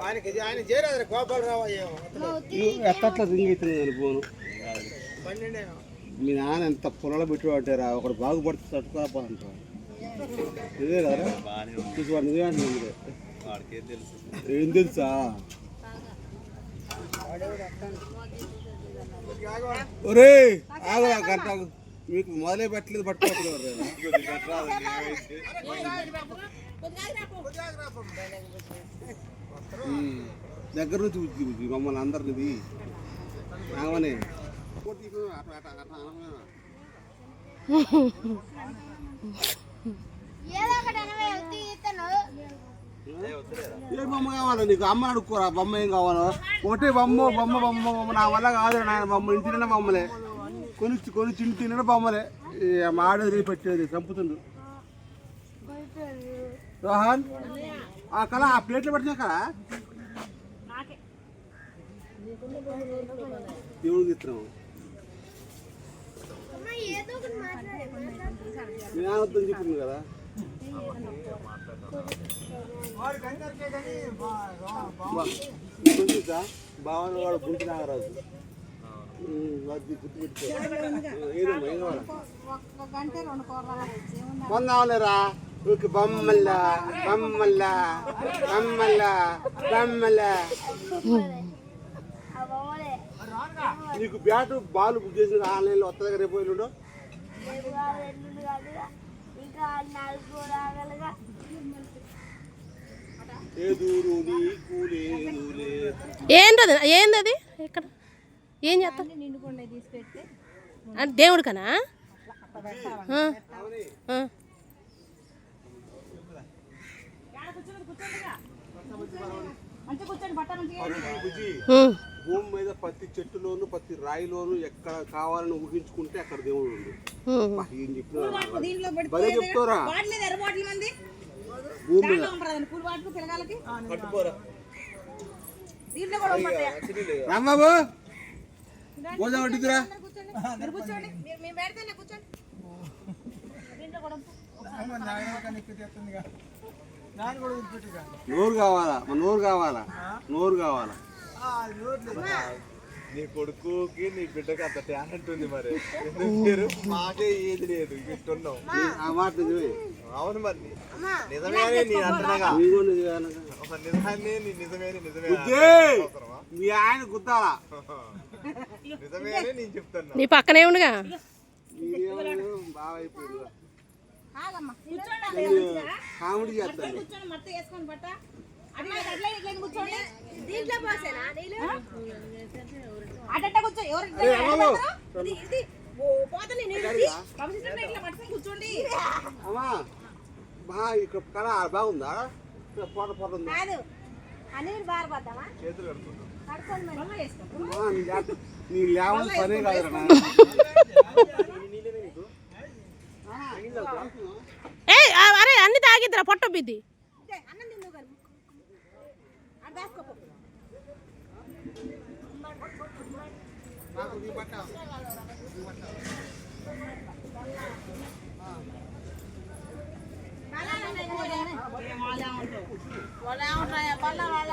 ఆయనకి ఆయన చేరాదు గోపాలరావు పన్నెండేమో మీ నాన్న ఎంత పొలాలు పెట్టివాటారా ఒకడు బాగుపడితే తట్టుకోకపోతాంటారా ఇదే కదా? నిజమే ఏం తెలుసా? ఒరే ఆగరా గంట ఆగు. మీకు మొదలే పెట్టలేదు పట్టుకోవట్లేదు దగ్గర నుంచి ఉద్ది మమ్మల్ని అందరిది ఇతను ఏ బొమ్మ కావాలో నీకు? అమ్మ అడుక్కోరా బొమ్మ ఏం కావాలో? ఒకటే బొమ్మ బొమ్మ బొమ్మ బొమ్మ నా వల్ల కాదు నాయన బొమ్మ ఇంటి నిండా బొమ్మలే. కొని కొని తిని నిండా బొమ్మలే. ఈ మాడేది పెట్టేది చంపుతుండు రోహన్ ఆ కళ ఆ ప్లేట్లో పెట్టినా కళ? దేవుడికి ఇస్తున్నాం చెప్పింది కదా? వాడికి బావన వాడు గుంటి నాగరాజు. పొందాలేరా ఊరికి బొమ్మల్ల బొమ్మల్ల బొమ్మల్ల బొమ్మల్ల. నీకు బ్యాట్ బాల్ బుక్ చేసిన ఆన్లైన్లో వస్తుంది రేపు ఎల్లుండో ఏంటది ఏందది? ఇక్కడ. ఏం చేస్తా అంటే దేవుడికనా? భూమి మీద ప్రతి చెట్టులోను ప్రతి రాయిలోను ఎక్కడ కావాలని ఊహించుకుంటే అక్కడ దేవుడు. బా, ఏం చెప్పినా భలే చెప్తారా భూమి మీద. రాంబాబు! కూడా వదిలిపెట్టుగా నోరు కావాలా? మన నోరు కావాలా? నోరు కావాలా? ఆ, నోట్లు నీ కొడుకుకి నీ బిడ్డకి అంత టాలెంట్ ఉంది మరి. ఎందుకు పేరు మాకే ఏది లేదు. ఇట్టున్నావు అవును మరి నిజమే అని నీ అంటున్నాగా నిజమే నిజమే నిజమే? మీ ఆయన గుద్దాలా? నిజమే నేను నీ పక్కనే ఉండుగా. మీరేమో బాగా అయిపోయింది కామెడీ చేస్తాను. అమ్మా ఇక్కడ కళ బాగుందా? ఉందా? చేతులు అమ్మా, నీ లేవని పనే కాదురా ఏ అరే అన్ని తాగిద్దిరా పొట్ట బిద్ది. అన్నం ఉంటాయా కానీ వాళ్ళ